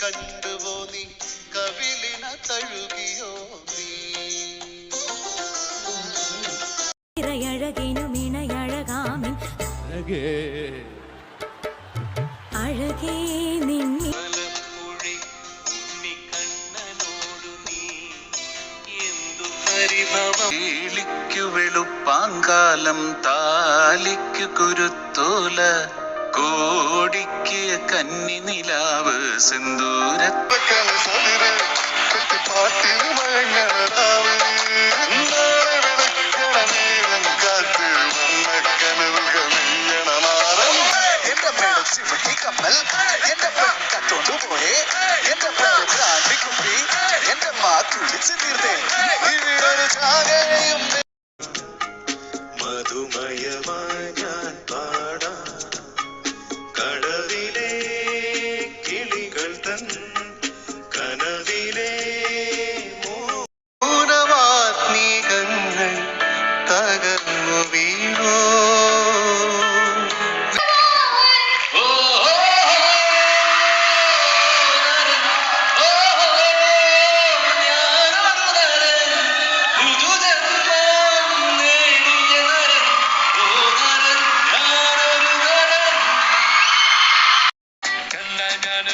കണ്ടുവോ നീ കവിളിന തഴുകിയോ നീ ഇറയഴകിനും ഇണയഴകാമിൻ അഴകേ നിന്നി മലപ്പുഴി ഉണ്ണിക്കണ്ണനോടു നീ എന്തു പരിഭവം കേളിക്കു വെളുപ്പാങ്കാലം താലിക്കു കുരുത്തോല കോടിക്ക് കന്നി നിലാവ് സിന്ദൂര എന്റെ കട്ടോണ്ട് പോയേ എന്റെ ബ്രാൻഡി കുപ്പി തൻ കനവിലെ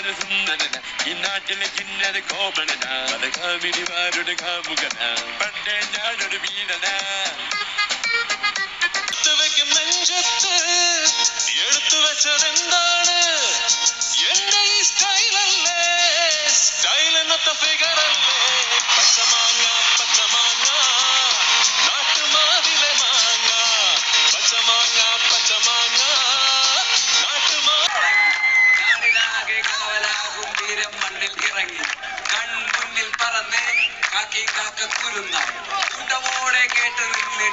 ഞാനൊരു സുന്ദരന ഈ നാട്ടിലെ കിന്നര കോമണന കാമിനിമാരുടെ കാമുകന പണ്ടേ ഞാനൊരു വീരന നെഞ്ചത്ത് എടുത്തു വെച്ചതെന്താണ് എന്റെ ഈ സ്റ്റൈലല്ലേ സ്റ്റൈൽ എന്നത്തെ ഫിഗർ കാവലാകും മണ്ണിൽ ഇറങ്ങി. കൺമുന്നിൽ പറന്ന് കാക്കി കാക്ക കുരുന്ന കൂട്ടമോടെ കേട്ട് നിന്ന്